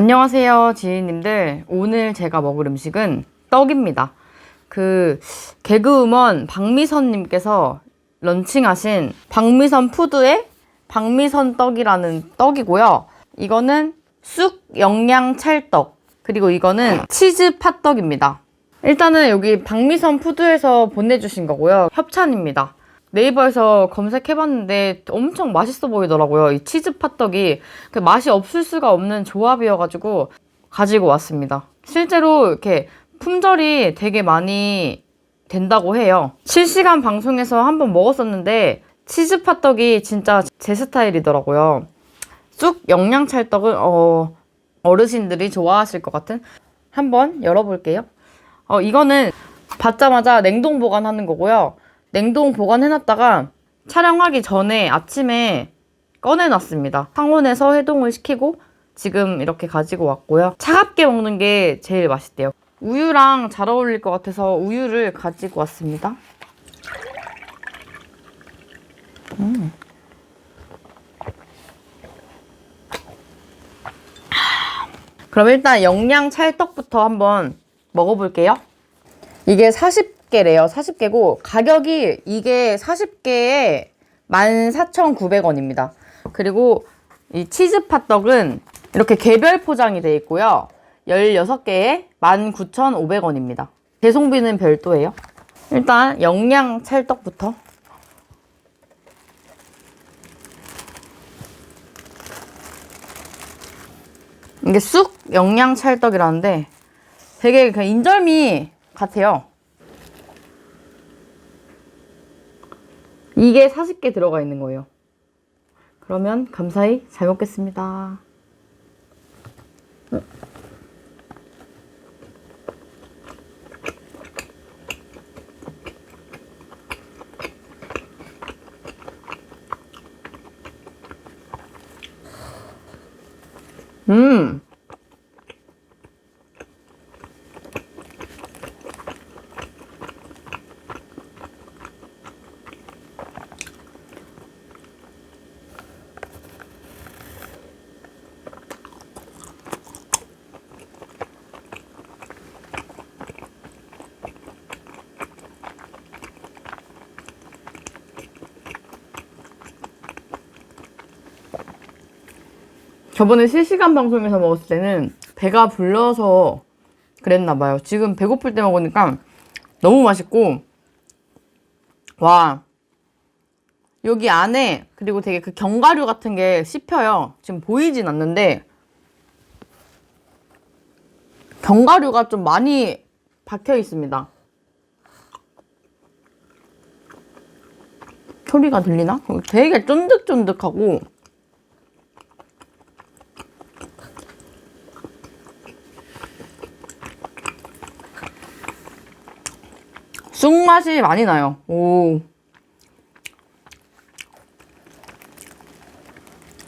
안녕하세요, 지인님들. 오늘 제가 먹을 음식은 떡입니다. 그 개그우먼 박미선님께서 런칭하신 박미선 푸드의 박미선 떡이라는 떡이고요. 이거는 쑥 영양 찰떡 그리고 이거는 치즈 팥떡입니다. 일단은 여기 박미선 푸드에서 보내주신 거고요. 협찬입니다. 네이버에서 검색해봤는데 엄청 맛있어 보이더라고요. 이 치즈 팥떡이 그 맛이 없을 수가 없는 조합이어가지고 가지고 왔습니다. 실제로 이렇게 품절이 되게 많이 된다고 해요. 실시간 방송에서 한번 먹었었는데 치즈 팥떡이 진짜 제 스타일이더라고요. 쑥 영양 찰떡은 어, 어르신들이 좋아하실 것 같은 한번 열어볼게요. 어, 이거는 받자마자 냉동 보관하는 거고요. 냉동 보관해놨다가 촬영하기 전에 아침에 꺼내놨습니다. 상온에서 해동을 시키고 지금 이렇게 가지고 왔고요. 차갑게 먹는 게 제일 맛있대요. 우유랑 잘 어울릴 것 같아서 우유를 가지고 왔습니다. 음. 그럼 일단 영양 찰떡부터 한번 먹어볼게요. 이게 40 개래요. 40개고 가격이 이게 40개에 14,900원입니다. 그리고 이 치즈 팥떡은 이렇게 개별 포장이 되어 있고요. 16개에 19,500원입니다. 배송비는 별도예요. 일단 영양 찰떡부터 이게 쑥 영양 찰떡이라는데 되게 그냥 인절미 같아요. 이게 40개 들어가 있는 거예요. 그러면 감사히 잘 먹겠습니다. 음. 저번에 실시간 방송에서 먹었을 때는 배가 불러서 그랬나 봐요. 지금 배고플 때 먹으니까 너무 맛있고 와 여기 안에 그리고 되게 그 견과류 같은 게 씹혀요. 지금 보이진 않는데 견과류가 좀 많이 박혀 있습니다. 소리가 들리나? 되게 쫀득쫀득하고 쑥 맛이 많이 나요. 오.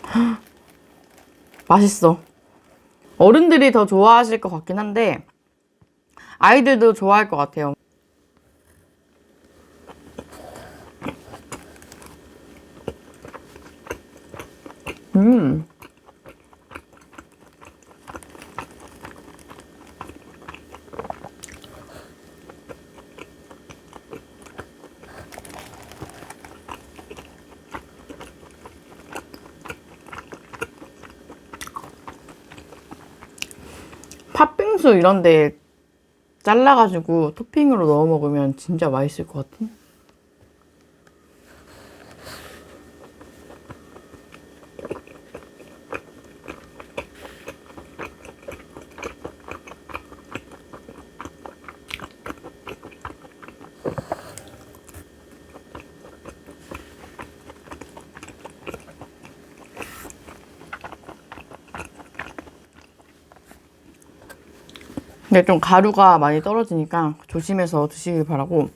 맛있어. 어른들이 더 좋아하실 것 같긴 한데, 아이들도 좋아할 것 같아요. 음. 팥빙수 이런 데 잘라가지고 토핑으로 넣어 먹으면 진짜 맛있을 것 같은? 근데 좀 가루가 많이 떨어지니까 조심해서 드시길 바라고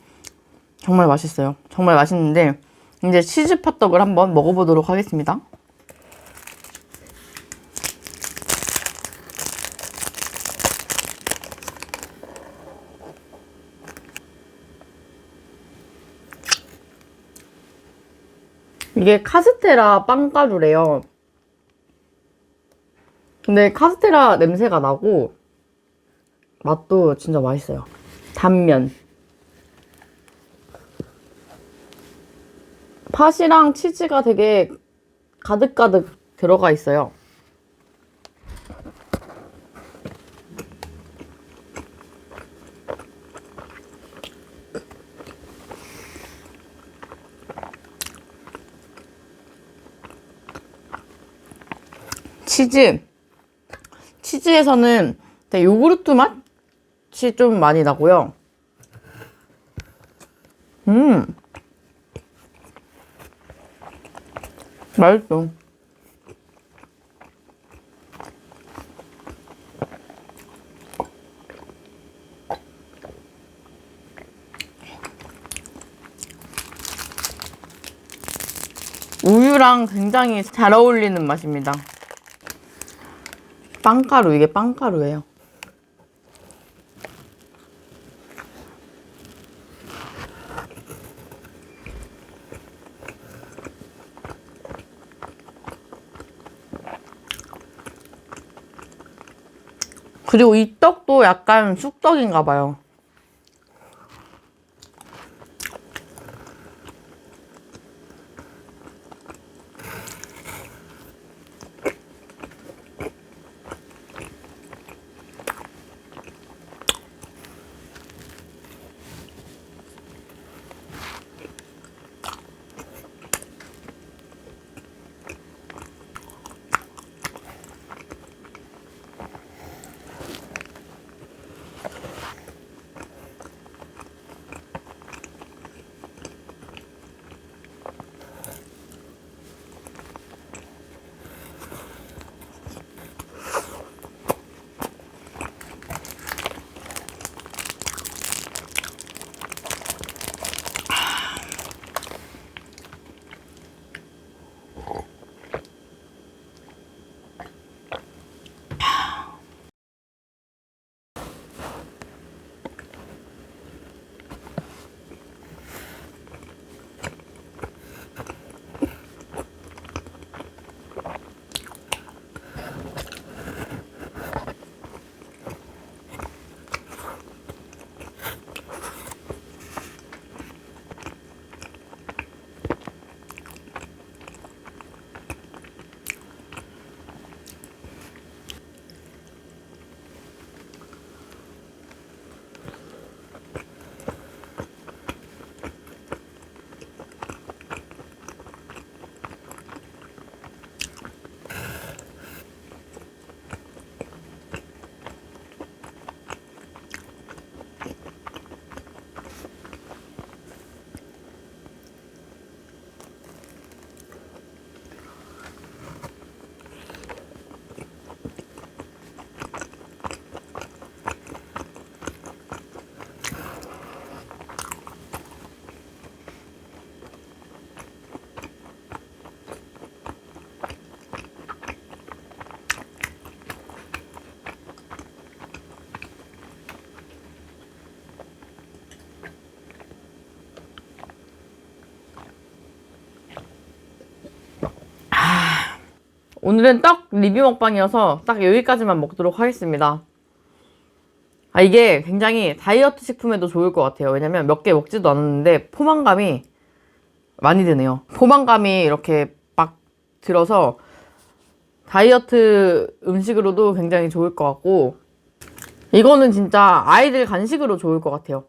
정말 맛있어요. 정말 맛있는데 이제 치즈 팥떡을 한번 먹어보도록 하겠습니다. 이게 카스테라 빵가루래요. 근데 카스테라 냄새가 나고 맛도 진짜 맛있어요. 단면. 팥이랑 치즈가 되게 가득가득 들어가 있어요. 치즈. 치즈에서는 요구르트 맛이 좀 많이 나고요. 음. 맛있어. 우유랑 굉장히 잘 어울리는 맛입니다. 빵가루, 이게 빵가루예요. 그리고 이 떡도 약간 쑥떡인가 봐요. 오늘은 떡 리뷰 먹방이어서 딱 여기까지만 먹도록 하겠습니다. 아, 이게 굉장히 다이어트 식품에도 좋을 것 같아요. 왜냐면 몇 개 먹지도 않았는데 포만감이 많이 드네요. 포만감이 이렇게 막 들어서 다이어트 음식으로도 굉장히 좋을 것 같고 이거는 진짜 아이들 간식으로 좋을 것 같아요.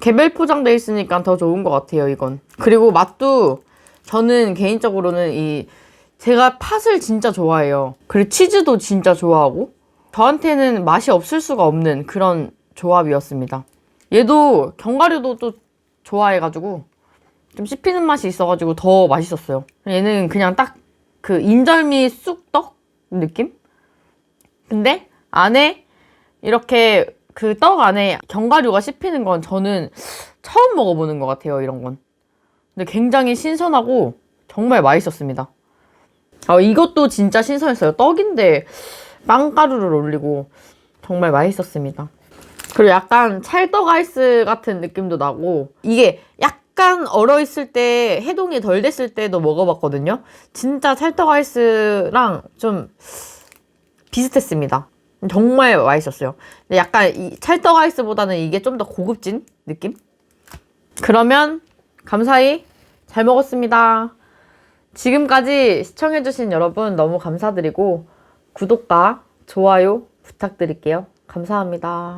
개별 포장돼 있으니까 더 좋은 것 같아요, 이건. 그리고 맛도 저는 개인적으로는 이 제가 팥을 진짜 좋아해요. 그리고 치즈도 진짜 좋아하고 저한테는 맛이 없을 수가 없는 그런 조합이었습니다. 얘도 견과류도 또 좋아해가지고 좀 씹히는 맛이 있어가지고 더 맛있었어요. 얘는 그냥 딱 그 인절미 쑥떡 느낌? 근데 안에 이렇게 그 떡 안에 견과류가 씹히는 건 저는 처음 먹어보는 것 같아요, 이런 건. 근데 굉장히 신선하고 정말 맛있었습니다. 아, 이것도 진짜 신선했어요. 떡인데 빵가루를 올리고 정말 맛있었습니다. 그리고 약간 찰떡 아이스 같은 느낌도 나고 이게 약간 얼어 있을 때 해동이 덜 됐을 때도 먹어봤거든요. 진짜 찰떡 아이스랑 좀 비슷했습니다. 정말 맛있었어요. 근데 약간 이 찰떡 아이스보다는 이게 좀 더 고급진 느낌? 그러면 감사히 잘 먹었습니다. 지금까지 시청해주신 여러분 너무 감사드리고 구독과 좋아요 부탁드릴게요. 감사합니다.